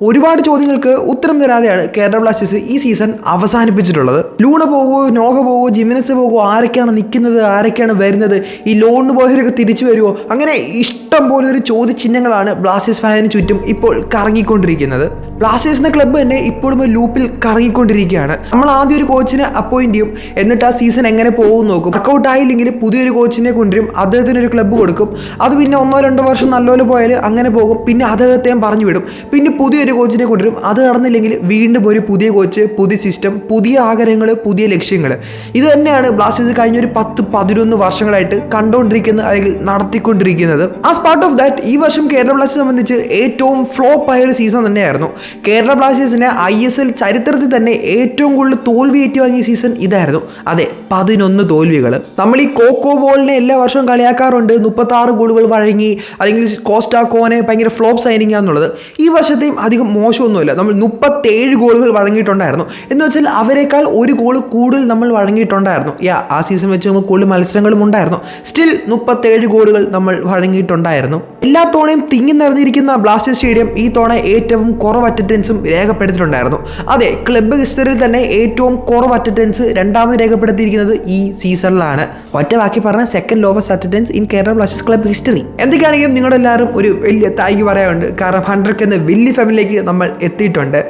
ഒരുപാട് ചോദ്യങ്ങൾക്ക് ഉത്തരം തരാതെയാണ് കേരള ബ്ലാസ്റ്റേഴ്സ് ഈ സീസൺ അവസാനിപ്പിച്ചിട്ടുള്ളത്. ലൂണ പോകുമോ നോഗ പോകുമോ ജിമിനസ് പോകുമോ ആരൊക്കെയാണ് നിൽക്കുന്നത് ആരൊക്കെയാണ് വരുന്നത് ഈ ലോണിന് പോയവരൊക്കെ തിരിച്ചു വരുമോ അങ്ങനെ ഇഷ്ടം പോലെ ഒരു ചോദ്യചിഹ്നങ്ങളാണ് ബ്ലാസ്റ്റേഴ്സ് ഫാനിന് ചുറ്റും ഇപ്പോൾ കറങ്ങിക്കൊണ്ടിരിക്കുന്നത്. ബ്ലാസ്റ്റേഴ്സ് എന്ന ക്ലബ്ബ് തന്നെ ഇപ്പോഴും ഒരു ലൂപ്പിൽ കറങ്ങിക്കൊണ്ടിരിക്കുകയാണ്. നമ്മൾ ആദ്യം ഒരു കോച്ചിനെ അപ്പോയിന്റ് ചെയ്യും. എന്നിട്ട് ആ സീസൺ എങ്ങനെ പോകും നോക്കും. വർക്കൗട്ട് ആയില്ലെങ്കിൽ പുതിയൊരു കോച്ചിനെ കൊണ്ടുവരും. അദ്ദേഹത്തിന് ഒരു ക്ലബ്ബ് കൊടുക്കും. അത് പിന്നെ ഒന്നോ രണ്ടോ വർഷം നല്ലപോലെ പോയാൽ അങ്ങനെ പോകും. പിന്നെ അദ്ദേഹത്തെയും പറഞ്ഞു വിടും. പിന്നെ പുതിയൊരു കോച്ചിനെ കൊണ്ടുവരും. അത് നടന്നില്ലെങ്കിൽ വീണ്ടും ഒരു പുതിയ കോച്ച് പുതിയ സിസ്റ്റം പുതിയ ആഗ്രഹങ്ങൾ പുതിയ ലക്ഷ്യങ്ങൾ ഇത് തന്നെയാണ് ബ്ലാസ്റ്റേഴ്സ് കഴിഞ്ഞ ഒരു പതിനൊന്ന് വർഷങ്ങളായിട്ട് കണ്ടുകൊണ്ടിരിക്കുന്നത് അല്ലെങ്കിൽ നടത്തിക്കൊണ്ടിരിക്കുന്നത്. ആസ് പാർട്ട് ഓഫ് ദാറ്റ് ഈ വർഷം കേരള ബ്ലാസ്റ്റേഴ്സ് സംബന്ധിച്ച് ഏറ്റവും ഫ്ലോപ്പ് ആയ ഒരു സീസൺ തന്നെയായിരുന്നു. കേരള ബ്ലാസ്റ്റേഴ്സിന് ഐ എസ് എൽ ചരിത്രത്തിൽ തന്നെ ഏറ്റവും കൂടുതൽ തോൽവി ഏറ്റുവാങ്ങിയ സീസൺ ഇതായിരുന്നു. അതെ പതിനൊന്ന് തോൽവികൾ നമ്മൾ ഈ കോക്കോ ബോളിനെ എല്ലാ വർഷവും കളിയാക്കാറുണ്ട്. മുപ്പത്തി ആറ് ഗോളുകൾ വഴങ്ങി അല്ലെങ്കിൽ കോസ്റ്റാക്കോനെ ഭയങ്കര ഫ്ലോപ്പ് സൈനിങ് ആണെന്നുള്ളത് ഈ വർഷത്തെയും അധികം മോശമൊന്നുമില്ല. നമ്മൾ മുപ്പത്തേഴ് ഗോളുകൾ വഴങ്ങിയിട്ടുണ്ടായിരുന്നു. എന്ന് വെച്ചാൽ അവരെക്കാൾ ഒരു ഗോൾ കൂടുതൽ നമ്മൾ വഴങ്ങിയിട്ടുണ്ടായിരുന്നു. യാ ആ സീസൺ വെച്ച് നമുക്ക് കൂടുതൽ മത്സരങ്ങളും ഉണ്ടായിരുന്നു. സ്റ്റിൽ മുപ്പത്തേഴ് ഗോളുകൾ നമ്മൾ വഴങ്ങിയിട്ടുണ്ടായിരുന്നു. എല്ലാ തോണയും തിങ്ങി നിറഞ്ഞിരിക്കുന്ന ബ്ലാസ്റ്റേഴ്സ് സ്റ്റേഡിയം ഈ തോണ ഏറ്റവും കുറവ് അറ്റൻഡൻസും രേഖപ്പെടുത്തിയിട്ടുണ്ടായിരുന്നു. അതെ ക്ലബ്ബ് ഹിസ്റ്ററിയിൽ തന്നെ ഏറ്റവും കുറവ് അറ്റൻഡൻസ് രണ്ടാമത് രേഖപ്പെടുത്തിയിരിക്കുന്നത് ഈ സീസണിലാണ് ഒറ്റ ബാക്കി പറഞ്ഞ second lowest attendance in Kerala Blasters club history എന്തൊക്കെയാണെങ്കിലും നിങ്ങളുടെ എല്ലാവരും ഒരു വലിയ താങ്ക് പറയാനുണ്ട്. കാരണം ഹൺഡ്രഡ് എന്ന വലിയ ഫാമിലിയിലേക്ക് നമ്മൾ എത്തിയിട്ടുണ്ട്.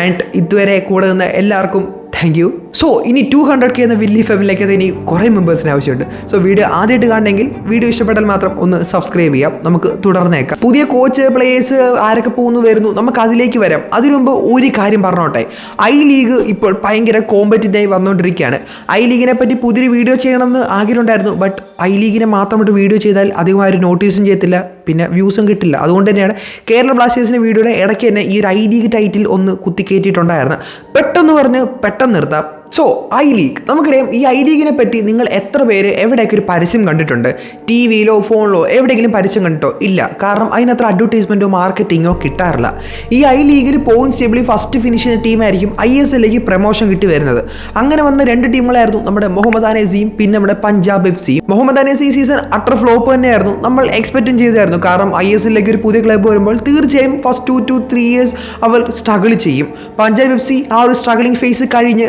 ആൻഡ് ഇതുവരെ കൂടെ നിന്ന് എല്ലാവർക്കും താങ്ക് യു സോ ഇനി ടു ഹൺഡ്രഡ് കെ എന്ന വില്ലി ഫാമിലിയിലേക്ക് ഇനി കുറേ മെമ്പേഴ്സിന് ആവശ്യമുണ്ട്. സോ വീഡിയോ ആദ്യമായിട്ട് കാണണമെങ്കിൽ വീഡിയോ ഇഷ്ടപ്പെട്ടാൽ മാത്രം ഒന്ന് സബ്സ്ക്രൈബ് ചെയ്യാം നമുക്ക് തുടർന്നേക്കാം. പുതിയ കോച്ച് പ്ലേയേഴ്സ് ആരൊക്കെ പോകുന്നു വരുന്നു നമുക്ക് അതിലേക്ക് വരാം. അതിനു മുമ്പ് ഒരു കാര്യം പറഞ്ഞോട്ടെ. ഐ ലീഗ് ഇപ്പോൾ ഭയങ്കര കോമ്പറ്റീറ്റായി വന്നുകൊണ്ടിരിക്കുകയാണ്. ഐ ലീഗിനെ പറ്റി പുതിയൊരു വീഡിയോ ചെയ്യണമെന്ന് ആഗ്രഹമുണ്ടായിരുന്നു. ബട്ട് ഐ ലീഗിനെ മാത്രമായിട്ട് വീഡിയോ ചെയ്താൽ അധികം ആരും നോട്ടീസും ചെയ്യത്തില്ല. പിന്നെ വ്യൂസും കിട്ടില്ല. അതുകൊണ്ട് തന്നെയാണ് കേരള ബ്ലാസ്റ്റേഴ്സിന്റെ വീഡിയോയുടെ ഇടയ്ക്ക് തന്നെ ഈ ഒരു ഐ ലീഗ് ടൈറ്റിൽ ഒന്ന് കുത്തിക്കയറ്റിയിട്ടുണ്ടായിരുന്നു പെട്ടെന്ന് പറഞ്ഞ് പെട്ടെന്ന് നിർത്താം. സോ ഐ ലീഗ് നമുക്കറിയാം ഈ ഐ ലീഗിനെ പറ്റി നിങ്ങൾ എത്ര പേര് എവിടെയൊക്കെ ഒരു പരസ്യം കണ്ടിട്ടുണ്ട്? ടി വിയിലോ ഫോണിലോ എവിടെയെങ്കിലും പരസ്യം കണ്ടിട്ടോ? ഇല്ല. കാരണം അതിനത്ര അഡ്വർടൈസ്മെന്റോ മാർക്കറ്റിങ്ങോ കിട്ടാറില്ല. ഈ ഐ ലീഗിൽ പോയിന്റ് ടേബിളിൽ ഫസ്റ്റ് ഫിനിഷ് ചെയ്യുന്ന ടീമായിരിക്കും ഐ എസ് എല്ലിലേക്ക് പ്രൊമോഷൻ കിട്ടി വരുന്നത്. അങ്ങനെ വന്ന രണ്ട് ടീമുകളായിരുന്നു നമ്മുടെ മുഹമ്മദ് അനേസിയും പിന്നെ നമ്മുടെ പഞ്ചാബ് എഫ് സിയും മുഹമ്മദ് അനേസി സീസൺ അട്ടർ ഫ്ലോപ്പ് തന്നെയായിരുന്നു. നമ്മൾ എക്സ്പെക്റ്റും ചെയ്തായിരുന്നു. കാരണം ഐ എസ് എല്ലിലേക്ക് ഒരു പുതിയ ക്ലബ്ബ് വരുമ്പോൾ തീർച്ചയായും first two two three years അവർ സ്ട്രഗിൾ ചെയ്യും. പഞ്ചാബ് എഫ് സി ആ ഒരു സ്ട്രഗിളിംഗ് ഫേസ് കഴിഞ്ഞ്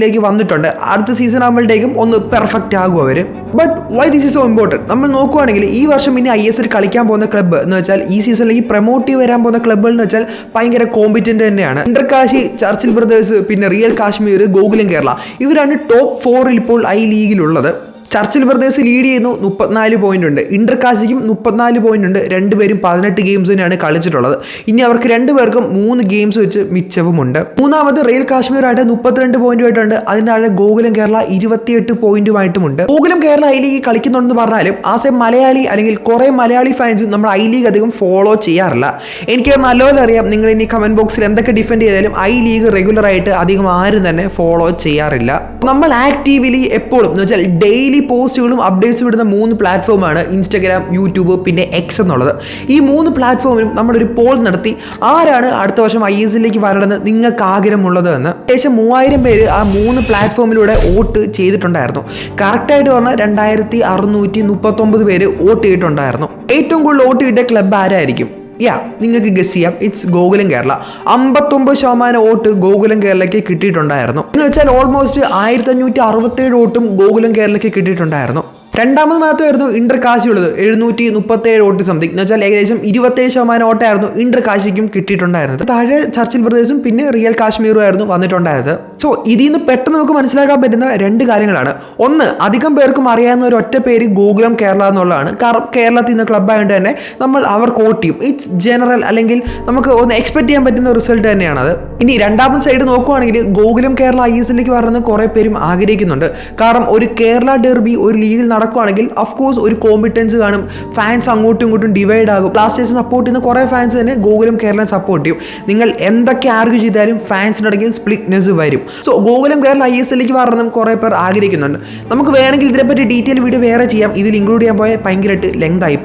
റീബിൽഡിങ്ങിലേക്ക് വന്നിട്ടുണ്ട്. അടുത്ത സീസൺ ആകുമ്പോഴത്തേക്കും ഒന്ന് പെർഫെക്റ്റ് ആകും അവർ but why this is so important നമ്മൾ നോക്കുവാണെങ്കിൽ ഈ വർഷം ഇനി ഐ എസ് എൽ കളിക്കാൻ പോകുന്ന ക്ലബ്ബ് എന്ന് വെച്ചാൽ ഈ സീസണിലേക്ക് പ്രൊമോട്ട് വരാൻ പോകുന്ന ക്ലബ്ബുകൾ എന്ന് വെച്ചാൽ ഭയങ്കര കോമ്പറ്റന്റ് തന്നെയാണ്. ഇന്റർകാശി ചർച്ചിൽ ബ്രദേഴ്സ് പിന്നെ റിയൽ കാശ്മീർ ഗോകുലം കേരള ഇവരാണ് ടോപ്പ് ഫോറിൽ ഇപ്പോൾ ഐ ലീഗിലുള്ളത് ചർച്ചിൽ ബ്രദേഴ്സ് ലീഡ് ചെയ്യുന്നു മുപ്പത്തിനാല് പോയിന്റ് ഉണ്ട്. ഇന്റർ ഇന്റർകാശിക്കും മുപ്പത്തിനാല് പോയിന്റ് ഉണ്ട്. രണ്ടുപേരും പതിനെട്ട് ഗെയിംസ് തന്നെയാണ് കളിച്ചിട്ടുള്ളത്. ഇനി അവർക്ക് രണ്ടുപേർക്കും മൂന്ന് ഗെയിംസ് വെച്ച് മിച്ചവുമുണ്ട്. മൂന്നാമത് റെയിൽ കാശ്മീരായിട്ട് മുപ്പത്തിരണ്ട് പോയിന്റുമായിട്ടുണ്ട് അതിന്റെ താഴെ ഗോകുലം കേരള ഇരുപത്തിയെട്ട് പോയിന്റുമായിട്ടുമുണ്ട് ഗോകുലം കേരള ഐ ലീഗ് കളിക്കുന്നുണ്ടെന്ന് പറഞ്ഞാലും ആസ് എ മലയാളി അല്ലെങ്കിൽ കുറേ മലയാളി ഫാൻസ് നമ്മൾ ഐ ലീഗ് അധികം ഫോളോ ചെയ്യാറില്ല. എനിക്ക് നല്ലപോലെ അറിയാം നിങ്ങൾ ഇനി കമന്റ് ബോക്സിൽ എന്തൊക്കെ ഡിഫെൻഡ് ചെയ്താലും ഐ ലീഗ് റെഗുലർ ആയിട്ട് അധികം ആരും തന്നെ ഫോളോ ചെയ്യാറില്ല. നമ്മൾ ആക്റ്റീവ്ലി എപ്പോഴും എന്ന് വെച്ചാൽ ഡെയിലി പോസ്റ്റുകളും അപ്ഡേറ്റ്സും ഇടുന്ന മൂന്ന് പ്ലാറ്റ്ഫോമാണ് ഇൻസ്റ്റഗ്രാം യൂട്യൂബ് പിന്നെ എക്സ് എന്നുള്ളത്. ഈ മൂന്ന് പ്ലാറ്റ്ഫോമിലും നമ്മളൊരു പോൾ നടത്തി ആരാണ് അടുത്ത വർഷം ഐ എസ് എല്ലിലേക്ക് വരണമെന്ന് നിങ്ങൾക്ക് ആഗ്രഹമുള്ളത് എന്ന്. ഏകദേശം മൂവായിരം പേര് ആ മൂന്ന് പ്ലാറ്റ്ഫോമിലൂടെ വോട്ട് ചെയ്തിട്ടുണ്ടായിരുന്നു. കറക്റ്റായിട്ട് പറഞ്ഞാൽ രണ്ടായിരത്തി അറുന്നൂറ്റി മുപ്പത്തൊമ്പത് പേര് വോട്ട് ചെയ്തിട്ടുണ്ടായിരുന്നു. ഏറ്റവും കൂടുതൽ വോട്ട് കിട്ടിയ ക്ലബ് ആരായിരിക്കും? യാ നിങ്ങൾക്ക് ഗസ് ചെയ്യാം. ഇറ്റ്സ് ഗോകുലം കേരള. അമ്പത്തൊമ്പത് ശതമാനം വോട്ട് ഗോകുലം കേരളയ്ക്ക് കിട്ടിയിട്ടുണ്ടായിരുന്നു. എന്ന് വെച്ചാൽ ഓൾമോസ്റ്റ് ആയിരത്തി അഞ്ഞൂറ്റി അറുപത്തേഴ് വോട്ടും ഗോകുലം കേരളയ്ക്ക് കിട്ടിയിട്ടുണ്ടായിരുന്നു. രണ്ടാമത് മാത്രമായിരുന്നു ഇന്റർ കാശി ഉള്ളത് എഴുന്നൂറ്റി മുപ്പത്തേഴ് വോട്ട് സംതിങ് എന്ന് വെച്ചാൽ ഏകദേശം ഇരുപത്തേഴ് ശതമാനം വോട്ടായിരുന്നു ഇന്റർ കാശിക്കും കിട്ടിയിട്ടുണ്ടായിരുന്നത്. താഴെ ചർച്ചിൽ പ്രദേശം പിന്നെ റിയൽ കാശ്മീറും ആയിരുന്നു വന്നിട്ടുണ്ടായിരുന്നത്. സോ ഇതിൽ നിന്ന് പെട്ടെന്ന് നമുക്ക് മനസ്സിലാക്കാൻ പറ്റുന്ന രണ്ട് കാര്യങ്ങളാണ്. ഒന്ന് അധികം പേർക്കും അറിയാവുന്ന ഒരു ഒറ്റ പേര് ഗോകുലം കേരള എന്നുള്ളതാണ്. കാരണം കേരളത്തിൽ നിന്ന് ക്ലബ്ബായതുകൊണ്ട് തന്നെ നമ്മൾ അവർ കോട്ട് ചെയ്യും. ഇറ്റ്സ് ജനറൽ അല്ലെങ്കിൽ നമുക്ക് ഒന്ന് എക്സ്പെക്ട് ചെയ്യാൻ പറ്റുന്ന റിസൾട്ട് തന്നെയാണ് അത് ഇനി രണ്ടാമത്തെ സൈഡ് നോക്കുവാണെങ്കിൽ ഗോകുലം കേരള ഐ എസ് എല്ലിലേക്ക് വരണമെന്ന് കുറേ പേരും ആഗ്രഹിക്കുന്നുണ്ട്. കാരണം ഒരു കേരള ഡെർബി ഒരു ലീഗിൽ നടക്കുവാണെങ്കിൽ ഓഫ് കോഴ്സ് ഒരു കോമ്പിറ്റൻസ് കാണും. ഫാൻസ് അങ്ങോട്ടും ഇങ്ങോട്ടും ഡിവൈഡ് ആകും. ബ്ലാസ്റ്റേഴ്സ് സപ്പോർട്ട് ചെയ്യുന്ന കുറേ ഫാൻസ് തന്നെ ഗോകുലം കേരളം സപ്പോർട്ട് ചെയ്യും. നിങ്ങൾ എന്തൊക്കെ ആർഗ്യൂ ചെയ്താലും ഫാൻസിനിടയ്ക്ക് സ്പ്ലിറ്റ്നെസ് വരും. So Gokulam Kerala I S എല്ലിലേക്ക് വരണം കുറേ പേർ ആഗ്രഹിക്കുന്നുണ്ട്. നമുക്ക് വേണമെങ്കിൽ ഇതിനെപ്പറ്റി ഡീറ്റെയിൽ വീഡിയോ വേറെ ചെയ്യാം. ഇതിൽ ഇൻക്ലൂഡ് ചെയ്യാൻ പോയാൽ ഭയങ്കരമായിട്ട് ലെങ്ത് ആയി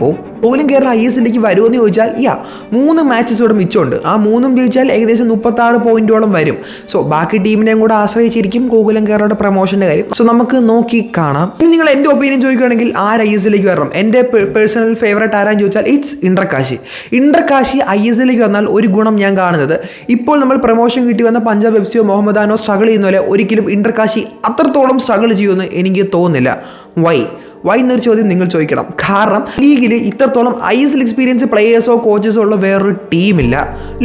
പോലും കേരള ഐ എസ് എല്ലിലേക്ക് വരുമെന്ന് ചോദിച്ചാൽ യാ മൂന്ന് മാച്ചസ് ഇവിടെ മിച്ചമുണ്ട്. ആ മൂന്നും ജയിച്ചാൽ ഏകദേശം മുപ്പത്തി ആറ് പോയിന്റോളം വരും. സോ ബാക്കി ടീമിനെയും കൂടെ ആശ്രയിച്ചിരിക്കും ഗോകുലം കേരളയുടെ പ്രൊമോഷന്റെ കാര്യം. സോ നമുക്ക് നോക്കി കാണാം. ഇനി നിങ്ങൾ എന്റെ ഒപ്പീനിയൻ ചോദിക്കുകയാണെങ്കിൽ ആര് ഐ എസ് എല്ലിലേക്ക് വരണം? എന്റെ പേഴ്സണൽ ഫേവറേറ്റ് ആരാന്ന് ചോദിച്ചാൽ ഇറ്റ്സ് ഇൻട്രക്കാശി ഇൻട്രക്കാശി ഐ എസ് എല്ലിലേക്ക് വന്നാൽ ഒരു ഗുണം ഞാൻ കാണുന്നത്. ഇപ്പോൾ നമ്മൾ പ്രൊമോഷൻ കിട്ടി വന്ന പഞ്ചാബ് എഫ് സിയോ മുഹമ്മദാനോ സ്ട്രഗിൾ ചെയ്യുന്ന പോലെ ഒരിക്കലും ഇൻട്രക്കാശി അത്രത്തോളം സ്ട്രഗിൾ ചെയ്യുമെന്ന് എനിക്ക് തോന്നുന്നില്ല. വൈ വൈ എന്നൊരു ചോദ്യം നിങ്ങൾ ചോദിക്കണം. കാരണം ലീഗിൽ ഇത്രത്തോളം ഐ എസ് എൽ എക്സ്പീരിയൻസ് പ്ലേയേഴ്സോ കോച്ചസോ ഉള്ള വേറൊരു ടീമില്ല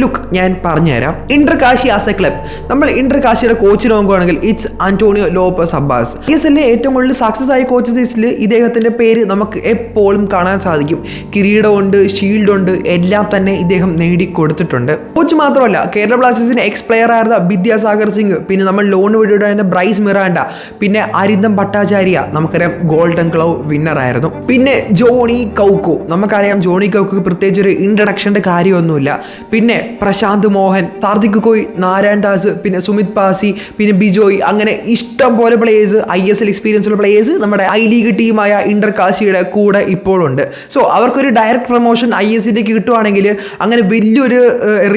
ലുക്ക് ഞാൻ പറഞ്ഞുതരാം. Inter Kashi as a club നമ്മൾ ഇന്റർ കാശിയുടെ കോച്ചിനെ നോക്കുകയാണെങ്കിൽ it's Antonio Lopez Habas I S എല്ലിലെ ഏറ്റവും കൂടുതൽ സക്സസ് ആയ കോച്ചസ് ലിസ്റ്റിൽ ഇദ്ദേഹത്തിന്റെ പേര് നമുക്ക് എപ്പോഴും കാണാൻ സാധിക്കും. കിരീടമുണ്ട് ഷീൽഡുണ്ട് എല്ലാം തന്നെ ഇദ്ദേഹം നേടിക്കൊടുത്തിട്ടുണ്ട്. കോച്ച് മാത്രമല്ല കേരള ബ്ലാസ്റ്റേഴ്സിന്റെ എക്സ് പ്ലെയർ ആയിരുന്ന വിദ്യാസാഗർ സിംഗ് പിന്നെ നമ്മൾ ലോൺ വിടുന്ന ബ്രൈസ് മിറാൻഡ പിന്നെ അരിന്ദം ഭട്ടാചാര്യ നമുക്കറിയാം ഗോൾഡൻ ഗ്ലൗ വിന്നർ ആയിരുന്നു. പിന്നെ ജോണി കൗക്കോ. നമുക്കറിയാം ജോണി കൗക്കോ പ്രത്യേകിച്ച് ഒരു ഇൻട്രഡക്ഷന്റെ കാര്യമൊന്നുമില്ല. പിന്നെ പ്രശാന്ത് മോഹൻ താർദിക് കോയ് നാരായൺ ദാസ് പിന്നെ സുമിത് പാസി പിന്നെ ബിജോയ് അങ്ങനെ ഇഷ്ടം പോലെ players I S L experience ഉള്ള പ്ലേയേഴ്സ് നമ്മുടെ ഐ ലീഗ് ടീമായ ഇന്റർ കാശിയുടെ കൂടെ ഇപ്പോഴുണ്ട്. സോ അവർക്കൊരു ഡയറക്റ്റ് പ്രൊമോഷൻ ഐ എസ് സിയിലേക്ക് കിട്ടുവാണെങ്കിൽ അങ്ങനെ വലിയൊരു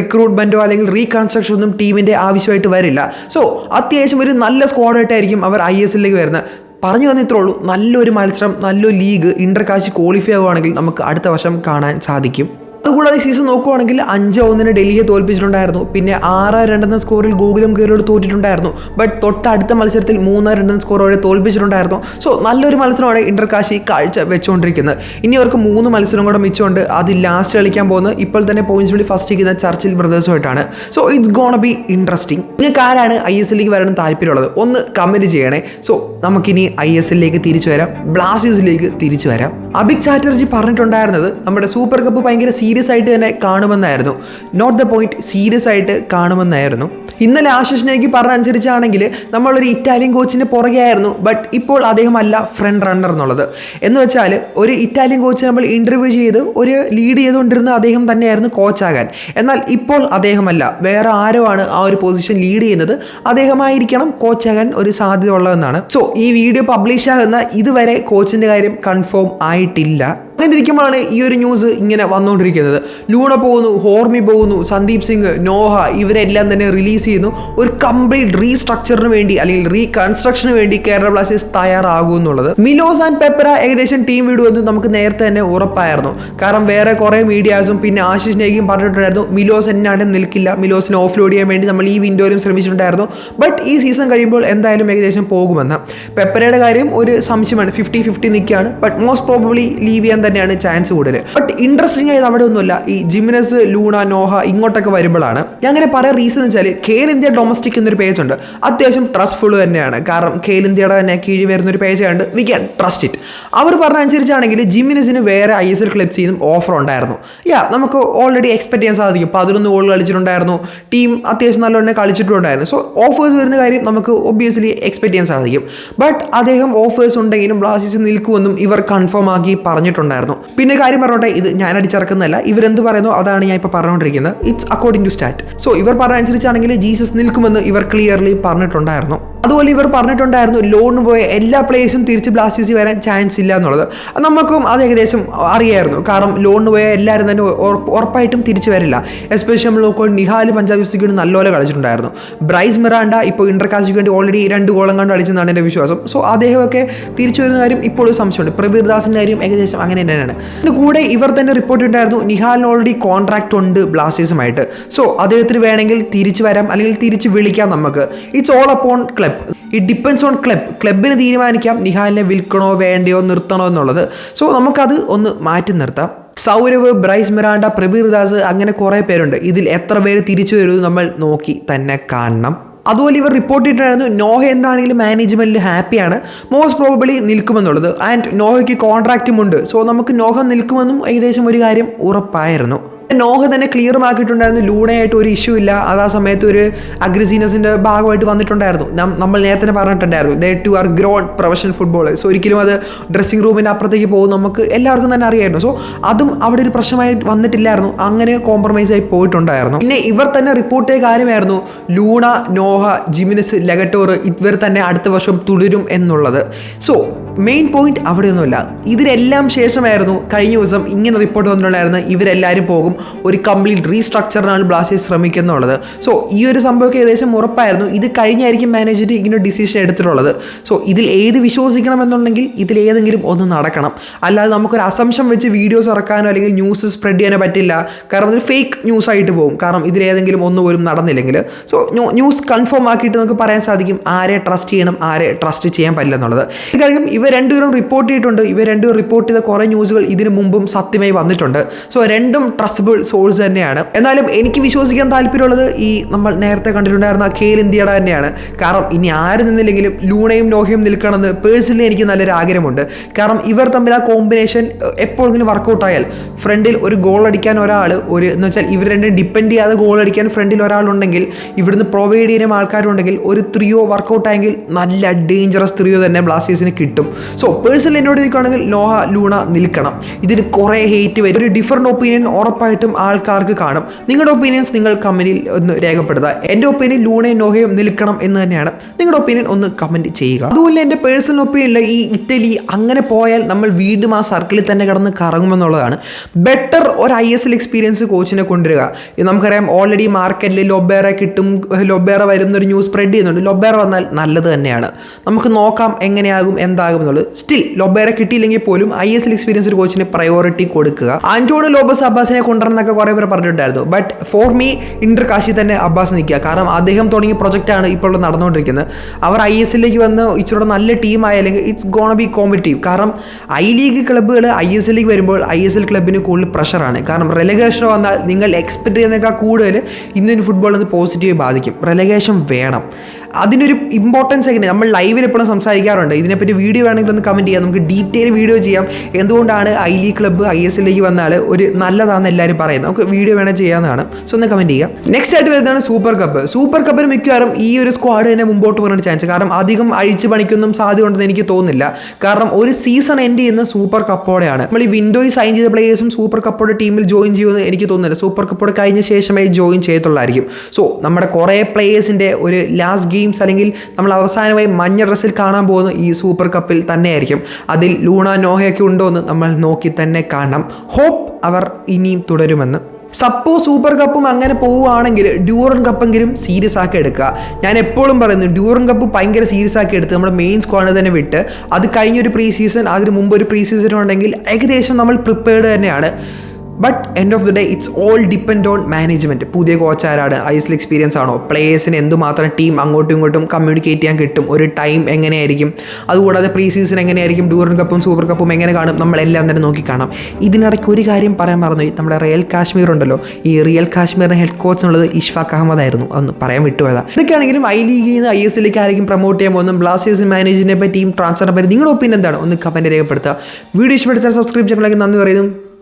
റിക്രൂട്ട്മെന്റോ അല്ലെങ്കിൽ റീകൺസ്ട്രക്ഷൻ ഒന്നും ടീമിന്റെ ആവശ്യമായിട്ട് വരില്ല. സോ അത്യാവശ്യം ഒരു നല്ല സ്ക്വാഡായിട്ടായിരിക്കും അവർ ഐ എസ് എല്ലിലേക്ക് വരുന്നത്. പറഞ്ഞു തന്നെ ഇത്രേ ഉള്ളൂ. നല്ലൊരു മത്സരം നല്ലൊരു ലീഗ് ഇന്റർ കാശി ക്വാളിഫൈ ആവുകയാണെങ്കിൽ നമുക്ക് അടുത്ത വർഷം കാണാൻ സാധിക്കും. അതുകൂടാതെ സീസൺ നോക്കുവാണെങ്കിൽ അഞ്ച് ഒന്നിന് ഡൽഹിയെ തോൽപ്പിച്ചിട്ടുണ്ടായിരുന്നു. പിന്നെ ആറ് രണ്ടെന്ന സ്കോറിൽ ഗോകുലം കേരളോട് തോറ്റിട്ടുണ്ടായിരുന്നു. ബട്ട് തൊട്ടടുത്ത മത്സരത്തിൽ മൂന്ന് രണ്ടെന്ന സ്കോറോടെ തോൽപ്പിച്ചിട്ടുണ്ടായിരുന്നു. സോ നല്ലൊരു മത്സരമാണ് ഇന്റർ കാശി കാഴ്ച വെച്ചുകൊണ്ടിരിക്കുന്നത് ഇനി അവർക്ക് മൂന്ന് മത്സരം കൂടെ മിച്ചമുണ്ട്. അത് ലാസ്റ്റ് കളിക്കാൻ പോകുന്നത് ഇപ്പോൾ തന്നെ പോയിന്റ്സ് വേണ്ടി ഫസ്റ്റ് ഇരിക്കുന്ന Churchill ബ്രദേഴ്സുമായിട്ടാണ് so it's gonna be interesting നിങ്ങൾക്ക് ആരാണ് ഐ എസ് എല്ലിലേക്ക് വരാൻ താല്പര്യമുള്ളത്? ഒന്ന് കമന്റ് ചെയ്യണേ. സോ നമുക്കിനി ഐ എസ് എല്ലിലേക്ക് തിരിച്ചു വരാം. ബ്ലാസ്റ്റേഴ്സിലേക്ക് തിരിച്ചു വരാം. അഭിക് ചാറ്റർജി പറഞ്ഞിട്ടുണ്ടായിരുന്നത് നമ്മുടെ സൂപ്പർ കപ്പ് ഭയങ്കര സീരിയസ് ആയിട്ട് തന്നെ കാണുമെന്നായിരുന്നു. നോട്ട് ദ പോയിന്റ് സീരിയസ് ആയിട്ട് കാണുമെന്നായിരുന്നു. ഇന്നലെ ആശിഷ് നേഗി പറഞ്ഞ അനുസരിച്ചാണെങ്കിൽ നമ്മളൊരു ഇറ്റാലിയൻ കോച്ചിന് പുറകെ ആയിരുന്നു ബട്ട് ഇപ്പോൾ അദ്ദേഹം അല്ല ഫ്രണ്ട് റണ്ണർ എന്നുള്ളത്. എന്ന് വെച്ചാൽ ഒരു ഇറ്റാലിയൻ കോച്ച് നമ്മൾ ഇന്റർവ്യൂ ചെയ്ത് ഒരു ലീഡ് ചെയ്തുകൊണ്ടിരുന്ന അദ്ദേഹം തന്നെയായിരുന്നു കോച്ചാകാൻ എന്നാൽ ഇപ്പോൾ അദ്ദേഹമല്ല വേറെ ആരോ ആണ് ആ ഒരു പൊസിഷൻ ലീഡ് ചെയ്യുന്നത്. അദ്ദേഹമായിരിക്കണം കോച്ചാകാൻ ഒരു സാധ്യത ഉള്ളതെന്നാണ്. സോ ഈ വീഡിയോ പബ്ലിഷ് ആകുന്ന ഇതുവരെ കോച്ചിന്റെ കാര്യം കൺഫേം ആയിട്ടില്ല. അങ്ങനെ ഇരിക്കുമ്പോഴാണ് ഈ ഒരു ന്യൂസ് ഇങ്ങനെ വന്നുകൊണ്ടിരിക്കുന്നത്. ലൂണ പോകുന്നു ഹോർമി പോകുന്നു സന്ദീപ് സിംഗ് നോഹ ഇവരെല്ലാം തന്നെ റിലീസ് ചെയ്യുന്നു. ഒരു കംപ്ലീറ്റ് റീസ്ട്രക്ചറിന് വേണ്ടി അല്ലെങ്കിൽ റീകൺസ്ട്രക്ഷന് വേണ്ടി കേരള ബ്ലാസ്റ്റേഴ്സ് തയ്യാറാകും എന്നുള്ളത്. മിലോസ് ആൻഡ് പെപ്പറ ഏകദേശം ടീം വിടുമെന്ന് നമുക്ക് നേരത്തെ തന്നെ ഉറപ്പായിരുന്നു. കാരണം വേറെ കുറേ മീഡിയാസും പിന്നെ ആശിഷ് നേഗിയും പറഞ്ഞിട്ടുണ്ടായിരുന്നു മിലോസ് എന്നാണ്ടും നിൽക്കില്ല. മിലോസിനെ ഓഫ്ലോഡ് ചെയ്യാൻ വേണ്ടി നമ്മൾ ഈ വിൻഡോയിലും ശ്രമിച്ചിട്ടുണ്ടായിരുന്നു. ബട്ട് ഈ സീസൺ കഴിയുമ്പോൾ എന്തായാലും ഏകദേശം പോകുമെന്ന്. പെപ്പറയുടെ കാര്യം ഒരു സംശയമാണ്. ഫിഫ്റ്റി ഫിഫ്റ്റി നിൽക്കുകയാണ്. ബട്ട് മോസ്റ്റ് പ്രോബബ്ലി ലീവ് ചെയ്യാൻ തന്നെയാണ് ചാൻസ് കൂടുതൽ ബട്ട് ഇൻട്രസ്റ്റിംഗ് ആയത് അവിടെ ഒന്നുമില്ല ഈ ജിമിനസ് ലൂണ നോഹ ഇങ്ങോട്ടൊക്കെ വരുമ്പോഴാണ്. ഞാൻ അങ്ങനെ പറയാൻ റീസൺ എന്ന് വെച്ചാൽ കേൽ ഇന്ത്യ ഡൊമസ്റ്റിക് എന്നൊരു പേജ് ഉണ്ട്. അത്യാവശ്യം ട്രസ്റ്റ്ഫുൾ തന്നെയാണ്. കാരണം കേൽ ഇന്ത്യയുടെ തന്നെ കീഴിൽ വരുന്ന ഒരു പേജ് ആയതുകൊണ്ട് വി ക്യാൻ ട്രസ്റ്റ് ഇറ്റ് അവർ പറഞ്ഞ അനുസരിച്ചാണെങ്കിൽ ജിമിനസിന് വേറെ ഐ എസ് എൽ ക്ലബ്സിൽ നിന്നും ഓഫർ ഉണ്ടായിരുന്നു. യാ നമുക്ക് ഓൾറെഡി എക്സ്പെക്ട് ചെയ്യാൻ സാധിക്കും. പതിനൊന്ന് ഗോൾ കളിച്ചിട്ടുണ്ടായിരുന്നു. ടീം അത്യാവശ്യം നല്ലോണം കളിച്ചിട്ടുണ്ടായിരുന്നു. സോ ഓഫേഴ്സ് വരുന്ന കാര്യം നമുക്ക് ഒബ്വിയസ്ലി എക്സ്പെക്ട് ചെയ്യാൻ സാധിക്കും. ബട്ട് അദ്ദേഹം ഓഫേഴ്സ് ഉണ്ടെങ്കിലും ബ്ലാസ്റ്റേഴ്സ് നിൽക്കുമെന്നും ഇവർ കൺഫേം ആക്കി പറഞ്ഞിട്ടുണ്ടായിരുന്നു പിന്നെ കാര്യം പറഞ്ഞോട്ടെ ഇത് ഞാൻ അടിച്ചിറക്കുന്നതല്ല ഇവരെന്ത് പറയുന്നു? അതാണ് ഞാൻ ഇപ്പോൾ പറഞ്ഞുകൊണ്ടിരിക്കുന്നത്. It's according to stat so ഇവർ പറഞ്ഞ അനുസരിച്ചാണെങ്കിൽ ജീസസ് നിൽക്കുമെന്ന് ഇവർ ക്ലിയർലി പറഞ്ഞിട്ടുണ്ടായിരുന്നു. അതുപോലെ ഇവർ പറഞ്ഞിട്ടുണ്ടായിരുന്നു ലോണിന് പോയ എല്ലാ പ്ലേയേഴ്സും തിരിച്ച് ബ്ലാസ്റ്റേഴ്സിൽ വരാൻ ചാൻസ് ഇല്ല എന്നുള്ളത്. നമുക്കും അത് ഏകദേശം അറിയായിരുന്നു. കാരണം ലോണിന് പോയ എല്ലാവരും തന്നെ ഉറപ്പായിട്ടും തിരിച്ചു വരില്ല. എസ്പെഷ്യലി നമ്മൾ നോക്കുമ്പോൾ നിഹാൽ പഞ്ചാബ് എഫ്സിക്ക് വേണ്ടി നല്ലപോലെ കളിച്ചിട്ടുണ്ടായിരുന്നു. ബ്രൈസ് മിറാണ്ട ഇപ്പോൾ ഇന്റർകാസിക്ക് വേണ്ടി ഓൾറെഡി രണ്ട് ഗോളം കണ്ട് അടിച്ചെന്നാണ് എന്റെ വിശ്വാസം. സോ അദ്ദേഹമൊക്കെ തിരിച്ചു വരുന്ന കാര്യം ഇപ്പോഴും സംശയമുണ്ട്. പ്രബീർ ദാസിന്റെ കാര്യം ഏകദേശം അങ്ങനെ തന്നെയാണ്. അതിന്റെ കൂടെ ഇവർ തന്നെ റിപ്പോർട്ട് ഉണ്ടായിരുന്നു നിഹാലിന് ഓൾറെഡി കോൺട്രാക്ട് ഉണ്ട് ബ്ലാസ്റ്റേഴ്സുമായിട്ട് സോ അദ്ദേഹത്തിന് വേണമെങ്കിൽ തിരിച്ചു വരാം അല്ലെങ്കിൽ തിരിച്ച് വിളിക്കാം നമുക്ക്. It's all upon club it depends on club ക്ലബിന് തീരുമാനിക്കാം. നിഹാലിനെ വിൽക്കണോ വേണ്ടയോ നിർത്തണോ എന്നുള്ളത്. സോ നമുക്കത് ഒന്ന് മാറ്റി നിർത്താം. സൗരവ് ബ്രൈസ് മിറാണ്ട പ്രബീർ ദാസ് അങ്ങനെ കുറേ പേരുണ്ട്. ഇതിൽ എത്ര പേര് തിരിച്ചു വരുമെന്ന് നമ്മൾ നോക്കി തന്നെ കാണണം. അതുപോലെ ഇവർ റിപ്പോർട്ട് ചെയ്തിട്ടായിരുന്നു നോഹ എന്താണെങ്കിലും മാനേജ്മെന്റിൽ ഹാപ്പിയാണ് മോസ്റ്റ് പ്രോബബിളി നിൽക്കുമെന്നുള്ളത്. ആൻഡ് നോഹയ്ക്ക് കോൺട്രാക്റ്റും ഉണ്ട്. സോ നമുക്ക് നോഹ നിൽക്കുമെന്നും ഏകദേശം ഒരു കാര്യം ഉറപ്പായിരുന്നു. നോഹ തന്നെ ക്ലിയർ ആക്കിയിട്ടുണ്ടായിരുന്നു ലൂണയായിട്ട് ഒരു ഇഷ്യൂ ഇല്ല. അത് ആ സമയത്ത് ഒരു അഗ്രസീനസിന്റെ ഭാഗമായിട്ട് വന്നിട്ടുണ്ടായിരുന്നു. നമ്മൾ നേരത്തെ പറഞ്ഞിട്ടുണ്ടായിരുന്നു. They too are grown professional football so ഒരിക്കലും അത് ഡ്രസ്സിംഗ് റൂമിന്റെ അപ്പുറത്തേക്ക് പോകും നമുക്ക് എല്ലാവർക്കും തന്നെ അറിയായിരുന്നു സോ അതും അവിടെ ഒരു പ്രശ്നമായി വന്നിട്ടില്ലായിരുന്നു. അങ്ങനെ കോംപ്രമൈസ് ആയി പോയിട്ടുണ്ടായിരുന്നു. പിന്നെ ഇവർ തന്നെ റിപ്പോർട്ട് ചെയ്ത കാര്യമായിരുന്നു. ലൂണ നോഹ ജിമിനസ് ലെഗറ്റോർ ഇവർ തന്നെ അടുത്ത വർഷം തുടരും എന്നുള്ളത്. സോ മെയിൻ പോയിന്റ് അവിടെയൊന്നുമില്ല. ഇതിനെല്ലാം ശേഷമായിരുന്നു കഴിഞ്ഞ ദിവസം ഇങ്ങനെ റിപ്പോർട്ട് വന്നിട്ടുണ്ടായിരുന്നു ഇവരെല്ലാവരും പോകും ഒരു കംപ്ലീറ്റ് റീസ്ട്രക്ചറിനാണ് ബ്ലാസ്റ്റേഴ്സ് ശ്രമിക്കുന്നുള്ളത്. സോ ഈ ഒരു സംഭവമൊക്കെ ഏകദേശം ഉറപ്പായിരുന്നു. ഇത് കഴിഞ്ഞായിരിക്കും മാനേജർ ഇങ്ങനെ ഡിസിഷൻ എടുത്തിട്ടുള്ളത്. സോ ഇതിൽ ഏത് വിശ്വസിക്കണമെന്നുണ്ടെങ്കിൽ ഇതിൽ ഏതെങ്കിലും ഒന്ന് നടക്കണം. അല്ലാതെ നമുക്കൊരു അസംശം വെച്ച് വീഡിയോസ് ഇറക്കാനോ അല്ലെങ്കിൽ ന്യൂസ് സ്പ്രെഡ് ചെയ്യാനോ പറ്റില്ല. കാരണം ഇത് ഫേക്ക് ന്യൂസ് ആയിട്ട് പോകും. കാരണം ഇതിലേതെങ്കിലും ഒന്ന് പോലും നടന്നില്ലെങ്കിൽ. സോ ന്യൂസ് കൺഫേം ആക്കിയിട്ട് നമുക്ക് പറയാൻ സാധിക്കും ആരെ ട്രസ്റ്റ് ചെയ്യണം ആരെ ട്രസ്റ്റ് ചെയ്യാൻ പറ്റില്ല എന്നുള്ളത്. കാര്യം ഇവർ രണ്ടുപേരും റിപ്പോർട്ട് ചെയ്തിട്ടുണ്ട്. ഇവർ രണ്ടുപേരും റിപ്പോർട്ട് ചെയ്ത കുറേ ന്യൂസുകൾ ഇതിനു മുമ്പും സത്യമായി വന്നിട്ടുണ്ട്. സോ രണ്ടും ട്രസ്റ്റബിൾ സോഴ്സ് തന്നെയാണ്. എന്നാലും എനിക്ക് വിശ്വസിക്കാൻ താല്പര്യമുള്ളത് ഈ നമ്മൾ നേരത്തെ കണ്ടിട്ടുണ്ടായിരുന്ന കെയിൽ ഇന്ത്യയുടെ തന്നെയാണ്. കാരണം ഇനി ആര് നിന്നില്ലെങ്കിലും ലൂണയും നോഹയും നിൽക്കണമെന്ന് പേഴ്സണലി എനിക്ക് നല്ലൊരു ആഗ്രഹമുണ്ട്. കാരണം ഇവർ തമ്മിൽ ആ കോമ്പിനേഷൻ എപ്പോഴെങ്കിലും വർക്കൗട്ട് ആയാൽ ഫ്രണ്ടിൽ ഒരു ഗോൾ അടിക്കാൻ ഒരാൾ ഒരു എന്ന് വെച്ചാൽ ഇവർ രണ്ടും ഡിപ്പെൻഡ് ചെയ്യാതെ ഗോൾ അടിക്കാൻ ഫ്രണ്ടിൽ ഒരാളുണ്ടെങ്കിൽ ഇവിടുന്ന് പ്രൊവൈഡ് ചെയ്യുന്ന ആൾക്കാരുണ്ടെങ്കിൽ ഒരു ത്രിയോ വർക്കൗട്ട് ആയെങ്കിൽ നല്ല ഡേഞ്ചറസ് ത്രിയോ തന്നെ ബ്ലാസ്റ്റേഴ്സിന് കിട്ടും. സോ പേഴ്സണൽ എന്നോട് ചോദിക്കുകയാണെങ്കിൽ ലോഹ ലൂണ നിൽക്കണം. ഇതിന് കുറേ ഹേറ്റ് വരും. ഒരു ഡിഫറെന്റ് ഒപ്പീനിയൻ ഉറപ്പായിട്ടും ആൾക്കാർക്ക് കാണും. നിങ്ങളുടെ ഒപ്പീനിയൻസ് നിങ്ങൾ കമന്റിൽ ഒന്ന് രേഖപ്പെടുത്തുക. എന്റെ ഒപ്പീനിയൻ ലൂണയും നോഹയും നിൽക്കണം എന്ന് തന്നെയാണ്. നിങ്ങളുടെ ഒപ്പീനിയൻ ഒന്ന് കമന്റ് ചെയ്യുക. അതുപോലെ എന്റെ പേഴ്സണൽ ഒപ്പീനിയനിൽ ഈ ഇറ്റലി അങ്ങനെ പോയാൽ നമ്മൾ വീണ്ടും ആ സർക്കിളിൽ തന്നെ കിടന്ന് കറങ്ങുമെന്നുള്ളതാണ്. ബെറ്റർ ഒരു ഐ എസ് എൽ എക്സ്പീരിയൻസ് കോച്ചിനെ കൊണ്ടുവരിക. നമുക്കറിയാം ഓൾറെഡി മാർക്കറ്റിൽ ലൊബേറ കിട്ടും ലൊബേറ വരുന്നൊരു ന്യൂസ് സ്പ്രെഡ് ചെയ്യുന്നുണ്ട്. ലൊബേറ വന്നാൽ നല്ലത് തന്നെയാണ്. നമുക്ക് നോക്കാം എങ്ങനെയാകും എന്താകും എന്നുള്ളത് സ്റ്റിൽ ലോബേറെ കിട്ടിയില്ലെങ്കിൽ പോലും ഐ എസ് എൽ എക്സ്പീരിയൻസ് ഒരു കോച്ചിന് പ്രയോറിറ്റി കൊടുക്കുക. ആന്റോണി ലോബസ് അബ്ബാസിനെ കൊണ്ടുവരുന്നൊക്കെ കുറേ പേർ പറഞ്ഞിട്ടുണ്ടായിരുന്നു. But for me Inter Kashi തന്നെ അബ്ബാസ് നിൽക്കുക. കാരണം അദ്ദേഹം തുടങ്ങിയ പ്രൊജക്റ്റാണ് ഇപ്പോൾ നടന്നുകൊണ്ടിരിക്കുന്നത്. അവർ ഐ എസ് എല്ലിലേക്ക് വന്ന് ഇച്ചിരി നല്ല ടീമായാലെങ്കിൽ ഇറ്റ്സ് ഗോണ ബി കോമ്പറ്റീവ് കാരണം ഐ ലീഗ് ക്ലബ്ബുകൾ ഐ എസ് എല്ലിലേക്ക് വരുമ്പോൾ ഐ എസ് എൽ ക്ലബിന് കൂടുതൽ പ്രഷറാണ് കാരണം റെലഗേഷൻ വന്നാൽ നിങ്ങൾ എക്സ്പെക്ട് ചെയ്യുന്നതിനേക്കാൾ കൂടുതൽ ഇന്ത്യൻ ഫുട്ബോളിൽ നിന്ന് പോസിറ്റീവ് ബാധിക്കും. റെലഗേഷൻ വേണം. അതിനൊരു ഇമ്പോർട്ടൻസ് എങ്ങനെ? നമ്മൾ ലൈവിൽ എപ്പോഴും സംസാരിക്കാറുണ്ട്. ഇതിനെപ്പറ്റി വീഡിയോ വേണമെങ്കിൽ ഒന്ന് കമന്റ് ചെയ്യാം. നമുക്ക് ഡീറ്റെയിൽ വീഡിയോ ചെയ്യാം. എന്തുകൊണ്ടാണ് I League club I S എല്ലിലേക്ക് വന്നാൽ ഒരു നല്ലതാണെന്ന് എല്ലാവരും പറയുന്നത്. നമുക്ക് വീഡിയോ വേണേൽ ചെയ്യാവുന്നതാണ്. സോ ഒന്ന് കമന്റ് ചെയ്യാം നെക്സ്റ്റ് ആയിട്ട് വരുന്നതാണ് സൂപ്പർ കപ്പ് സൂപ്പർ കപ്പിന് മിക്കവാറും ഈ ഒരു സ്ക്വാഡ് തന്നെ മുമ്പോട്ട് പോകാൻ ചാൻസ് കാരണം അധികം അഴിച്ചു പണിക്കൊന്നും സാധ്യത ഉണ്ടെന്ന് എനിക്ക് തോന്നുന്നില്ല. കാരണം ഒരു സീസൺ എൻഡ് ചെയ്യുന്ന സൂപ്പർ കപ്പോടെയാണ് നമ്മൾ ഈ വിൻഡോയിൽ സൈൻ ചെയ്ത പ്ലേയേഴ്സും സൂപ്പർ കപ്പോടെ ടീമിൽ ജോയിൻ ചെയ്യുമെന്ന് എനിക്ക് തോന്നുന്നില്ല. സൂപ്പർ കപ്പോടെ കഴിഞ്ഞ ശേഷമേ ജോയിൻ ചെയ്യത്തുള്ളായിരിക്കും. സോ നമ്മുടെ കുറേ പ്ലേയേഴ്സിന്റെ ഒരു ലാസ്റ്റ് ഗെയിംസ് അല്ലെങ്കിൽ നമ്മൾ അവസാനമായി മഞ്ഞ ഡ്രസ്സിൽ കാണാൻ പോകുന്ന ഈ സൂപ്പർ കപ്പിൽ തന്നെയായിരിക്കും. അതിൽ ലൂണ നോഹയൊക്കെ ഉണ്ടോ എന്ന് നമ്മൾ നോക്കി തന്നെ കാണാം ഹോപ്പ് അവർ ഇനിയും തുടരുമെന്ന്. സപ്പോസ് സൂപ്പർ കപ്പും അങ്ങനെ പോവുകയാണെങ്കിൽ ഡ്യൂറൻ കപ്പെങ്കിലും സീരിയസ് ആക്കി എടുക്കുക. ഞാൻ എപ്പോഴും പറയുന്നു ഡ്യൂറൻ കപ്പ് ഭയങ്കര സീരിയസ് ആക്കി എടുത്ത് നമ്മുടെ മെയിൻ സ്ക്വാഡ് തന്നെ വിട്ട് അത് കഴിഞ്ഞൊരു പ്രീ സീസൺ അതിന് മുമ്പ് ഒരു പ്രീ സീസൺ ഉണ്ടെങ്കിൽ ഏകദേശം നമ്മൾ പ്രിപ്പയർഡ് തന്നെയാണ്. But end of the day it's all depend on management പുതിയ കോച്ച് ആരാണ്? ഐ എസ് എൽ എക്സ്പീരിയൻസ് ആണോ? പ്ലേയേഴ്സിന് എന്തുമാത്രം ടീം അങ്ങോട്ടും ഇങ്ങോട്ടും കമ്മ്യൂണിക്കേറ്റ് ചെയ്യാൻ കിട്ടും? ഒരു ടൈം എങ്ങനെയായിരിക്കും? അതുകൂടാതെ പ്രീ സീസൺ എങ്ങനെയായിരിക്കും ഡൂറൻ കപ്പും സൂപ്പർ കപ്പും എങ്ങനെ കാണും? നമ്മളെല്ലാം തന്നെ നോക്കി കാണാം. ഇതിനിടയ്ക്ക് ഒരു കാര്യം പറയാൻ മറന്നു നമ്മുടെ റിയൽ കാശ്മീർ ഉണ്ടല്ലോ. ഈ റിയൽ കാശ്മീരിന്റെ ഹെഡ് കോച്ച് എന്നുള്ളത് ഇഷ്ഫാഖ് അഹമ്മദ് ആയിരുന്നു. അന്ന് പറയാൻ വിട്ടുപോയതാ. ഇതൊക്കെയാണെങ്കിലും ഐ ലീഗിൽ നിന്ന് ഐ എസ് എല്ലിലേക്ക് ആയിരിക്കും പ്രൊമോട്ട് ചെയ്യാൻ പോകുന്നത് ബ്ലാസ്റ്റേഴ്സ് മാനേജിനെ പറ്റി ടീം ട്രാൻസ്ഫറിനെ പറ്റി നിങ്ങളുടെ ഒപ്പീനിയൻ എന്താണ്? ഒന്ന് കമന്റ് രേഖപ്പെടുത്തുക. വീഡിയോ ഇഷ്ടപ്പെടുത്താൻ സബ്സ്ക്രൈബ് ചെയ്യണമെങ്കിൽ നന്ദി പറയുന്നു.